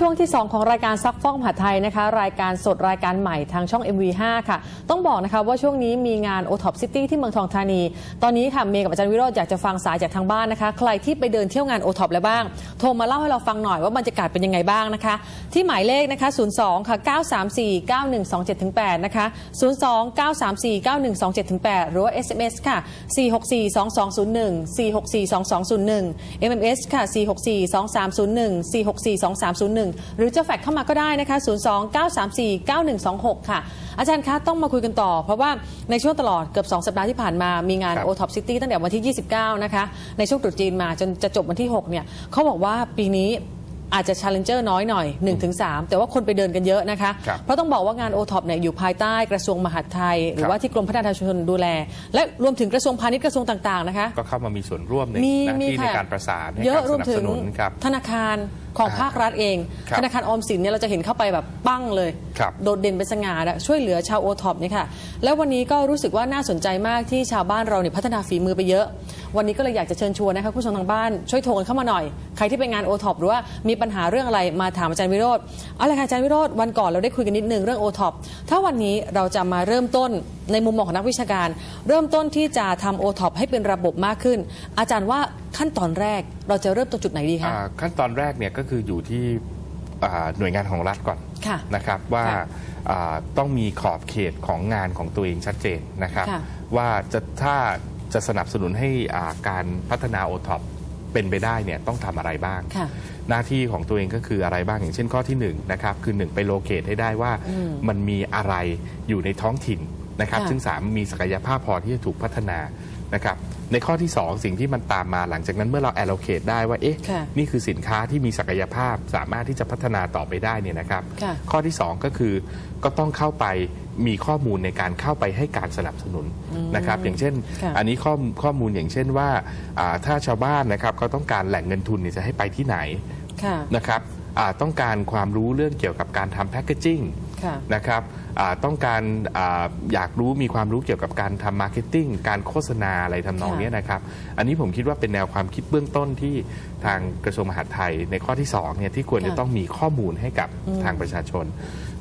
ช่วงที่ 2 ของรายการซักฟอกมหาไทยนะคะ รายการสดรายการใหม่ทางช่อง MV5 ค่ะ ต้องบอกนะคะว่าช่วงนี้มีงาน o t o p City ที่เมืองทองธานี ตอนนี้ค่ะเมย์กับอาจารย์วิโรจน์อยากจะฟังสายจากทางบ้านนะคะ ใครที่ไปเดินเที่ยวงาน o t o p แล้วบ้าง โทรมาเล่าให้เราฟังหน่อยว่าบรรยากาศเป็นยังไงบ้างนะคะ ที่หมายเลขนะคะ02ค่ะ934 9127-8นะคะ02 934 9127-8หรือว่า SMS ค่ะ 464 2201 464 2201 MMS ค่ะ 464 2301 464 2301หรือจะแฟกเข้ามาก็ได้นะคะ 02 934 9126 ค่ะ อาจารย์คะต้องมาคุยกันต่อ เพราะว่าในช่วงตลอดเกือบ 2 สัปดาห์ที่ผ่านมามีงานครับ o t o p City ตั้งแต่วันที่ 29 นะคะ ในช่วงตรุษจีนมาจนจะจบวันที่ 6 เนี่ยเขาบอกว่าปีนี้อาจจะ Challenger น้อยหน่อย 1-3 แต่ว่าคนไปเดินกันเยอะนะคะครับเพราะต้องบอกว่างาน o t o p เนี่ยอยู่ภายใต้กระทรวงมหาดไทย หรือครับว่าที่กรมพัฒนาชุมชนดูแล และรวมถึงกระทรวงพาณิชย์กระทรวงต่าง ๆ นะคะ ก็เข้ามามีส่วนร่วมในมีหน้ามีที่ในค่ะการประสานให้เยอะการรสวมนับถึสงนุนครับธนาคาร ของอ่าภาครัฐเอง ครับธนาคารออมสินเนี่ยเราจะเห็นเข้าไปแบบปั้งเลย ครับโดดเด่นเป็นสง่าอะช่วยเหลือชาวโอท็อปนี่ค่ะ แล้ววันนี้ก็รู้สึกว่าน่าสนใจมากที่ชาวบ้านเราเนี่ยพัฒนาฝีมือไปเยอะ วันนี้ก็เลยอยากจะเชิญชวนนะคะคุณผู้ชมทางบ้านช่วยโทรกันเข้ามาหน่อย ใครที่ไปงานโอท็อปหรือว่ามีปัญหาเรื่องอะไรมาถามอาจารย์วิโรธเอาละค่ะอาจารย์วิโรธวันก่อนเราได้คุยกันนิดนึงเรื่องโอท็อปถ้าวันนี้เราจะมาเริ่มต้น ในมุมมองของนักวิชาการ เริ่มต้นที่จะทำโอท็อปให้เป็นระบบมากขึ้น อาจารย์ว่าขั้นตอนแรกเราจะเริ่มตรงจุดไหนดีคะอ่าขั้นตอนแรกเนี่ยก็คืออยู่ที่อ่าหน่วยงานของรัฐก่อนค่ะ นะครับว่าค่ะอ่าต้องมีขอบเขตของงานของตัวเองชัดเจนนะครับ ค่ะ ว่าจะถ้าจะสนับสนุนให้อ่าการพัฒนาโอท็อปเป็นไปได้เนี่ยต้องทำอะไรบ้าง ค่ะ หน้าที่ของตัวเองก็คืออะไรบ้างอย่างเช่นข้อที่1นงนะครับคือ 1 ไปโลเคตให้ได้ว่ามันมีอะไรอยู่ในท้องถิ่น นะครับค่ะซึ่งสามมีศักยภาพพอที่จะถูกพัฒนานะครับในข้อที่ 2 สิ่งที่มันตามมาหลังจากนั้นเมื่อเรา allocate ได้ว่าเอ๊ะค่ะนี่คือสินค้าที่มีศักยภาพสามารถที่จะพัฒนาต่อไปได้เนี่ยนะครับค่ะข้อที่ 2 ก็คือก็ต้องเข้าไปมีข้อมูลในการเข้าไปให้การสนับสนุนนะครับอย่างเช่นค่ะอันนี้ข้อข้อมูลอย่างเช่นว่าอ่าถ้าชาวบ้านนะครับเขาต้องการแหล่งเงินทุนเนี่ยจะให้ไปที่ไหนค่ะนะครับอ่าต้องการความรู้เรื่องเกี่ยวกับการทำแพคเกจิ้งค่ะนะครับอ่า ต้องการอาอยากรู้มีความรู้เกี่ยวกับการทำมาร์เก็ตติ้งการโฆษณาอะไรทำนองค่ะเนี้ยนะครับ อันนี้ผมคิดว่าเป็นแนวความคิดเบื้องต้นที่ทางกระทรวงมหาดไทยในข้อที่2เนี่ยที่ควรจะค่ะต้องมีข้อมูลให้กับทางประชาชน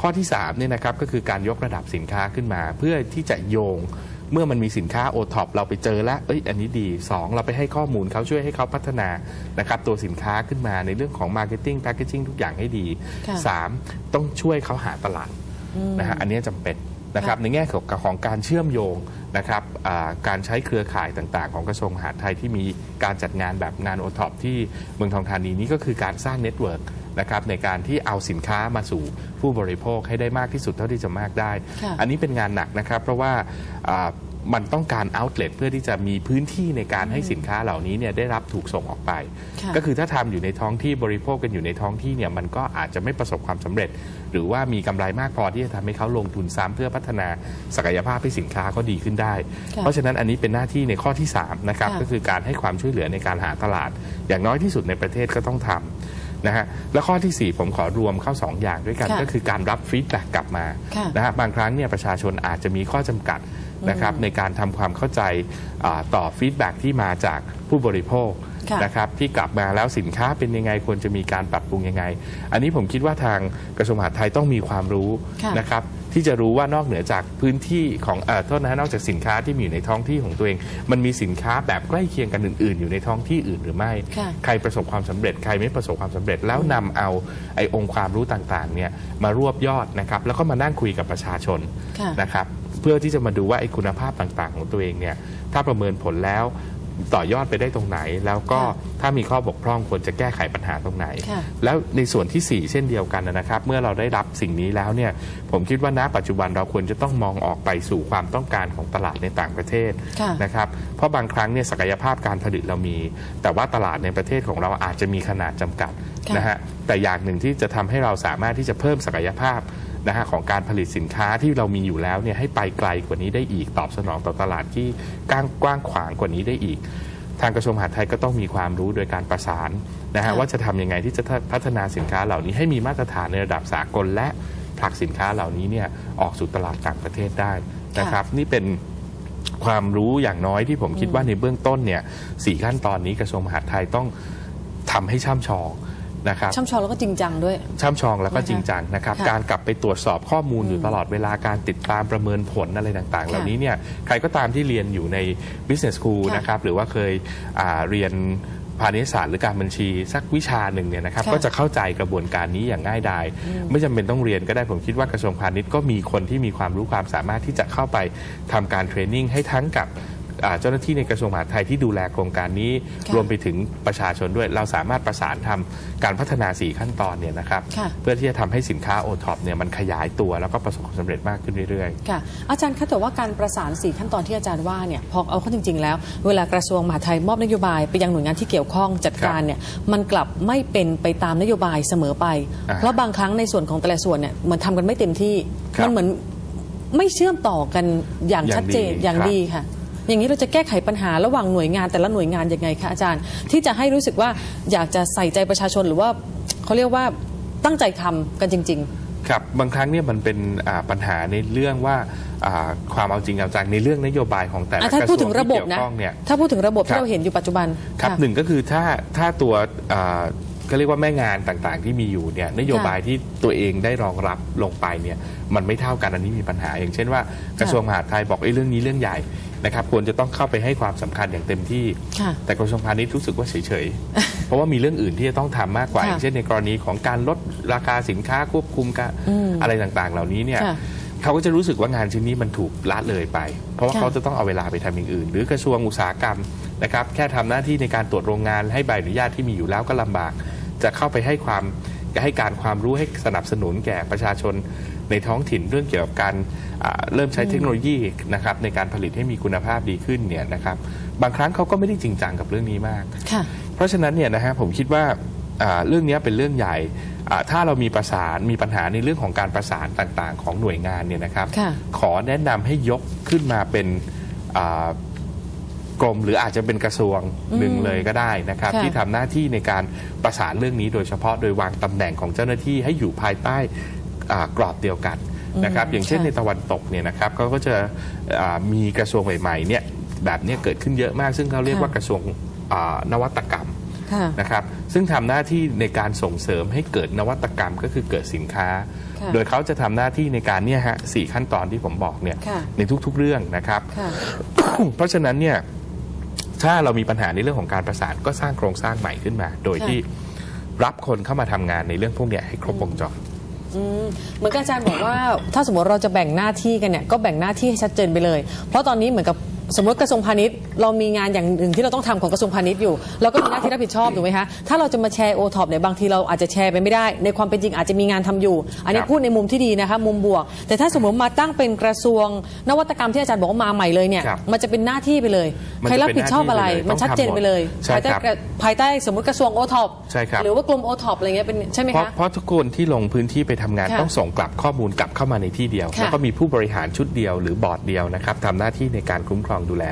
ข้อที่3เนี่ยนะครับก็คือการยกระดับสินค้าขึ้นมา เพื่อที่จะโยงเมื่อมันมีสินค้าโอท็อปเราไปเจอแล้ว เอ้ย อันนี้ดี 2 เราไปให้ข้อมูลเขาช่วยให้เขาพัฒนานะครับตัวสินค้าขึ้นมาในเรื่องของมาร์เก็ตติ้งแพคเกจิ้งทุกอย่างให้ดีค่ะ3ต้องช่วยเขาหาตลาด นะฮะอันนี้จำเป็นนะครับค่ะในแง่ของของการเชื่อมโยงนะครับอ่าการใช้เครือข่ายต่างๆ ของกระทรวงมหาดไทยที่มีการจัดงานแบบงานโอท็อปที่เมืองทองธานีนี้ก็คือการสร้างเน็ตเวิร์กนะครับในการที่เอาสินค้ามาสู่ผู้บริโภคให้ได้มากที่สุดเท่าที่จะมากได้ค่ะอันนี้เป็นงานหนักนะครับ เพราะว่าอ่า มันต้องการเอาท์เล t เพื่อที่จะมีพื้นที่ในการให้สินค้าเหล่านี้เนี่ยได้รับถูกส่งออกไปค่ะก็คือถ้าทำอยู่ในท้องที่บริโภคกันอยู่ในท้องที่เนี่ยมันก็อาจจะไม่ประสบความสำเร็จ หรือว่ามีกำไรมากพอที่จะทำให้เขาลงทุนซ้ำเพื่อพัฒนาศักยภาพให้สินค้าเขาดีขึ้นได้ค่ะเพราะฉะนั้นอันนี้เป็นหน้าที่ในข้อที่3นะครับค่ะก็คือการให้ความช่วยเหลือในการหาตลาด อย่างน้อยที่สุดในประเทศก็ต้องทำ นะฮะและข้อทีสี่ 4 ผมขอรวมเข้า 2 อย่างด้วยกันค่ะก็คือการรับฟีดแบ็กกลับมาค่ะนะฮะบางครั้งเนี่ยประชาชนอาจจะมีข้อจำกัดนะครับในการทำความเข้าใจอ่าต่อฟีดแบ็กที่มาจากผู้บริโภคค่ะ นะครับที่กลับมาแล้วสินค้าเป็นยังไงควรจะมีการปรับปรุงยังไง อันนี้ผมคิดว่าทางกระทรวงมหาดไทยต้องมีความรู้ค่ะนะครับที่จะรู้ว่านอกเหนือจากพื้นที่ของเอ่อโทษนะฮะนอกจากสินค้าที่มีอยู่ในท้องที่ของตัวเอง มันมีสินค้าแบบใกล้เคียงกันอื่น ๆ อยู่ในท้องที่อื่นหรือไม่ ค่ะใครประสบความสำเร็จ ใครไม่ประสบความสำเร็จแล้วนำเอาไอ้องค์ความรู้ต่างๆเนี่ยมารวบยอดนะครับแล้วก็มานั่งคุยกับประชาชนค่ะ นะครับเพื่อที่จะมาดูว่าไอ้คุณภาพต่างๆ ของตัวเองเนี่ยถ้าประเมินผลแล้ว ต่อยอดไปได้ตรงไหน แล้วก็ค่ะถ้ามีข้อบกพร่องควรจะแก้ไขปัญหาตรงไหนค่ะแล้วในส่วนทีสี่ 4 เช่นเดียวกันนะครับ เมื่อเราได้รับสิ่งนี้แล้วเนี่ยผมคิดว่าณปัจจุบันเราควรจะต้องมองออกไปสู่ความต้องการของตลาดในต่างประเทศค่ะนะครับเพราะบางครั้งเนี่ยศักยภาพการผลิตเรามี แต่ว่าตลาดในประเทศของเราอาจจะมีขนาดจำกัดค่ะนะฮะแต่อย่างหนึ่งที่จะทำให้เราสามารถที่จะเพิ่มศักยภาพ นะฮะของการผลิตสินค้าที่เรามีอยู่แล้วเนี่ยให้ไปไกลกว่านี้ได้อีกตอบสนองต่อตลาดที่กว้างกว้างขวางกว่านี้ได้อีก ทางกระทรวงมหาดไทยก็ต้องมีความรู้โดยการประสานนะฮะค่ะว่าจะทำยังไงที่จะพัฒนาสินค้าเหล่านี้ให้มีมาตรฐานในระดับสากลและผลักสินค้าเหล่านี้เนี่ยออกสู่ตลาดต่างประเทศได้นะครับนี่เป็นความรู้อย่างน้อยที่ผมคิดว่าในเบื้องต้นเนี่ยสี่ขั้นตอนนี้กระทรวงมหาดไทยต้องทำให้ช่ำชอง นะครับช่ำชองแล้วก็จริงจังด้วยช่ำชองแล้วก็นะคะจริงจังนะครับค่ะการกลับไปตรวจสอบข้อมูลอยู่ตลอดเวลาการติดตามประเมินผลอะไรต่างๆ เหล่านี้เนี่ยใครก็ตามที่เรียนอยู่ใน business school ค่ะนะครับหรือว่าเคยอ่าเรียนพาณิชยศาสตร์หรือการบัญชีสักวิชาหนึ่งเนี่ยนะครับค่ะก็จะเข้าใจกระบวนการนี้อย่างง่ายดายไม่จำเป็นต้องเรียนก็ได้ผมคิดว่ากระทรวงพาณิชย์ก็มีคนที่มีความรู้ความสามารถที่จะเข้าไปทำการเทรนนิ่งให้ทั้งกับอ่า เจ้าหน้าที่ในกระทรวงมหาดไทยที่ดูแลโครงการนี้ค่ะรวมไปถึงประชาชนด้วย เราสามารถประสานทำการพัฒนา 4 ขั้นตอนเนี่ยนะครับค่ะเพื่อที่จะทำให้สินค้าโอท็อปเนี่ยมันขยายตัวแล้วก็ประสบความสำเร็จมากขึ้นเรื่อยค่ะอาจารย์คะแต่ว่าการประสานสี่ขั้นตอนที่อาจารย์ว่าเนี่ยพอเอาเข้าจริง ๆ แล้ว เวลากระทรวงมหาดไทยมอบนโยบายไปยังหน่วยงานที่เกี่ยวข้องจัดการเนี่ยมันกลับไม่เป็นไปตามนโยบายเสมอไปอ่าเพราะบางครั้งในส่วนของแต่ละส่วนเนี่ยเหมือนทำกันไม่เต็มที่ครับมันเหมือนไม่เชื่อมต่อกันอย่างอย่างชัดเจนดีอย่างครับดีค่ะ อย่างนี้เราจะแก้ไขปัญหาระหว่างหน่วยงานแต่ละหน่วยงานยังไงคะอาจารย์ ที่จะให้รู้สึกว่าอยากจะใส่ใจประชาชนหรือว่าเขาเรียกว่าตั้งใจทำกันจริง ๆครับบางครั้งเนี่ยมันเป็นอ่าปัญหาในเรื่องว่าอ่าความเอาจริงเอาจังในเรื่องนโยบายของแต่ละอะกถ้าระทพูดรวถึงงที่ระบบเกี่ยวนะข้องเนี่ยถ้าพูดถึงระบบครัที่บเราเห็นอยู่ปัจจุบันครับค่ะหนึ่งก็คือถ้าถ้าตัวอ่าก็เรียกว่าแม่งานต่างๆ ที่มีอยู่เนี่ยนโยบายที่ตัวเองได้รองรับลงไปเนี่ยมันไม่เท่ากันอันนี้มีปัญหา อย่างเช่นว่ากระทรวงมหาดไทยบอกไอ้ยเรื่องนี้เรื่องใหญ่ นะครับควรจะต้องเข้าไปให้ความสำคัญอย่างเต็มที่ค่ะแต่กระทรวงพาณิชย์รู้สึกว่าเฉยๆ เพราะว่ามีเรื่องอื่นที่จะต้องทำมากกว่าค่ะอย่างเช่นในกรณีของการลดราคาสินค้าควบคุมการอืมอะไรต่างๆ เหล่านี้เนี่ยค่ะเขาก็จะรู้สึกว่างานชิ้นนี้มันถูกละเลยไป เพราะว่าค่ะเขาจะต้องเอาเวลาไปทำอย่างอื่น หรือกระทรวงอุตสาหกรรมนะครับแค่ทำหน้าที่ในการตรวจโรงงานให้ใบอนุญาตที่มีอยู่แล้วก็ลำบาก จะเข้าไปให้ความ ให้การความรู้ให้สนับสนุนแก่ประชาชนในท้องถิ่นเรื่องเกี่ยวกับการอ่าเริ่มใช้เทคโนโลยีนะครับในการผลิตให้มีคุณภาพดีขึ้นเนี่ยนะครับบางครั้งเขาก็ไม่ได้จริงจังกับเรื่องนี้มากค่ะเพราะฉะนั้นเนี่ยนะฮะผมคิดว่าอ่าเรื่องนี้เป็นเรื่องใหญ่อ่าถ้าเรามีประสานมีปัญหาในเรื่องของการประสานต่างๆ ของหน่วยงานเนี่ยนะครับค่ะขอแนะนำให้ยกขึ้นมาเป็นอ่า กรมหรืออาจจะเป็นกระทรวงหนึ่งเลยก็ได้นะครับค่ะที่ทำหน้าที่ในการประสานเรื่องนี้โดยเฉพาะโดยวางตำแหน่งของเจ้าหน้าที่ให้อยู่ภายใต้อ่ากรอบเดียวกันนะครับ อย่างเช่นค่ะในตะวันตกเนี่ยนะครับเขาก็จะอ่ามีกระทรวงใหม่ๆเนี่ยแบบเนี้ยเกิดขึ้นเยอะมาก ซึ่งเขาเรียกว่ากระทรวงอ่านวัตกรรมค่ะนะครับซึ่งทำหน้าที่ในการส่งเสริมให้เกิดนวัตกรรมก็คือเกิดสินค้าค่ะโดยเขาจะทำหน้าที่ในการเนี่ยฮะสี่ขั้นตอนที่ผมบอกเนี่ยค่ะในทุกๆเรื่องนะครับค่ะเพราะฉะนั้นเนี่ย ถ้าเรามีปัญหาในเรื่องของการประสานก็สร้างโครงสร้างใหม่ขึ้นมา โดยค่ะที่รับคนเข้ามาทำงานในเรื่องพวกเนี้ยให้ครบวงจรอืมเหมือนกับอาจารย์บอกว่า ถ้าสมมติเราจะแบ่งหน้าที่กันเนี่ยก็แบ่งหน้าที่ให้ชัดเจนไปเลย เพราะตอนนี้เหมือนกับ สมมติกระทรวงพาณิชย์เรามีงานอย่างหนึ่งที่เราต้องทำของกระทรวงพาณิชย์อยู่เราก็มีหน้าที่รับผิดชอบถูกไหมคะถ้าเราจะมาแชร์โอท็อปเนี่ยบางทีเราอาจจะแชร์ไปไม่ได้ ในความเป็นจริงอาจจะมีงานทำอยู่ อันนี้ครับพูดในมุมที่ดีนะคะมุมบวก แต่ถ้าสมมติมาตั้งเป็นกระทรวง นวัตกรรมที่อาจารย์บอกว่ามาใหม่เลยเนี่ยครับมันจะเป็นหน้าที่ไปเลยมันใครจะรับเป็นผิดชอบอะไรหน้าที่ไปเลยมันชัดเจนไปเลยใช่ภายใต้ครับภายใต้สมมติกระทรวงโอท็อปใช่ครับหรือว่ากรมโอท็อปอะไรเงี้ยเป็นใช่ไหมเพราะคะเพราะทุกคนที่ลงพื้นที่ไปทำงานค่ะต้องส่งกลับข้อมูลกลับเข้ามาในที่เดียวค่ะแล้วก็มีผู้บริหารชุดเดียวหรือบอร์ดเดียวนะครับทำหน้าที่ในการคุ้มครองดูแล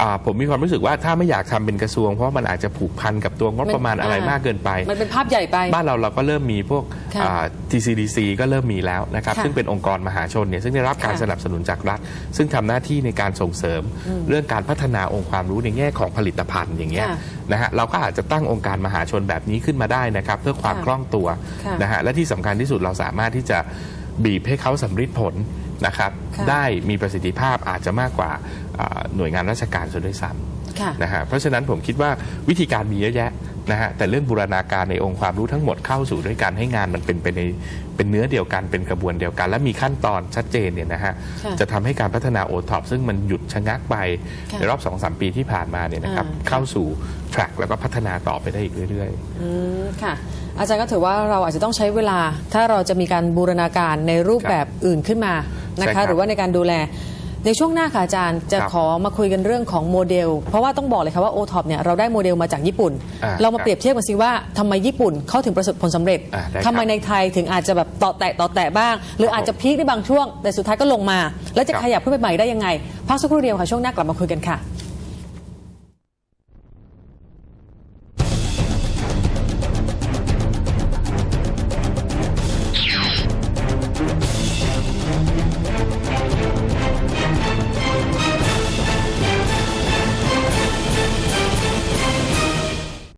อ่าผมมีความรู้สึกว่าถ้าไม่อยากทำเป็นกระทรวง เพราะว่ามันอาจจะผูกพันกับตัวงบประมาณมันอะไรอ่ามมากเกินไป มันเป็นภาพใหญ่ไป บ้านเราเราก็เริ่มมีพวกค่ะอ่า TCDC ก็เริ่มมีแล้วนะครับค่ะซึ่งเป็นองค์กรมหาชนเนี่ยซึ่งได้รับการค่ะสนับสนุนจากรัฐ ซึ่งทำหน้าที่ในการส่งเสริม เรื่องการพัฒนาองค์ความรู้ในแง่ของผลิตภัณฑ์อย่างเงี้ยค่ะนะฮะเราก็อาจจะตั้งองค์การมหาชนแบบนี้ขึ้นมาได้นะครับเพื่อความค่ะคล่องตัวค่ะนะฮะและที่สำคัญที่สุดเราสามารถที่จะบีบให้เขาสำฤทธิ์ผล นะครับค่ะได้มีประสิทธิภาพอาจจะมากกว่าอ่าหน่วยงานราชการซะด้วยซ้ำค่ะนะฮะเพราะฉะนั้นผมคิดว่าวิธีการมีเยอะแยะนะฮะแต่เรื่องบูรณาการในองค์ความรู้ทั้งหมดเข้าสู่ด้วยการให้งานมันเป็นไปในเป็นเนื้อเดียวกันเป็นกระบวนเดียวกัน และมีขั้นตอนชัดเจนเนี่ยนะฮะค่ะจะทำให้การพัฒนาโอท็อปซึ่งมันหยุดชะงักไปค่ะในรอบ2อสปีที่ผ่านมาเนี่ยนะครับอ่าเข้าสู่ track แล้วก็พัฒนาต่อไปได้อีกเรื่อยอืมค่ะอาจารย์ก็ถือว่าเราอาจจะต้องใช้เวลา ถ้าเราจะมีการบูรณาการในรูปแบบอื่นขึ้นมา นะใช่ครัคะบ หรือว่าในการดูแล ในช่วงหน้าค่ะอาจารย์จะครับขอมาคุยกันเรื่องของโมเดล เพราะว่าต้องบอกเลยค่ะว่า o t o p เนี่ยเราได้โมเดลมาจากญี่ปุ่น อ่าเรามาครับเปรียบเทียบกันสิว่าทำไมญี่ปุ่นเขาถึงประสบผลสำเร็จอ่าได้ครับทำไมในไทยถึงอาจจะแบบต่อแตะต่อแตะบ้าง หรืออาจจะพีคในบางช่วง แต่สุดท้ายก็ลงมา แล้วจะครับ ขยับขึ้นไปใหม่ได้ยังไงพักสักครู่เดียวค่ะช่วงหน้ากลับมาคุยกันค่ะ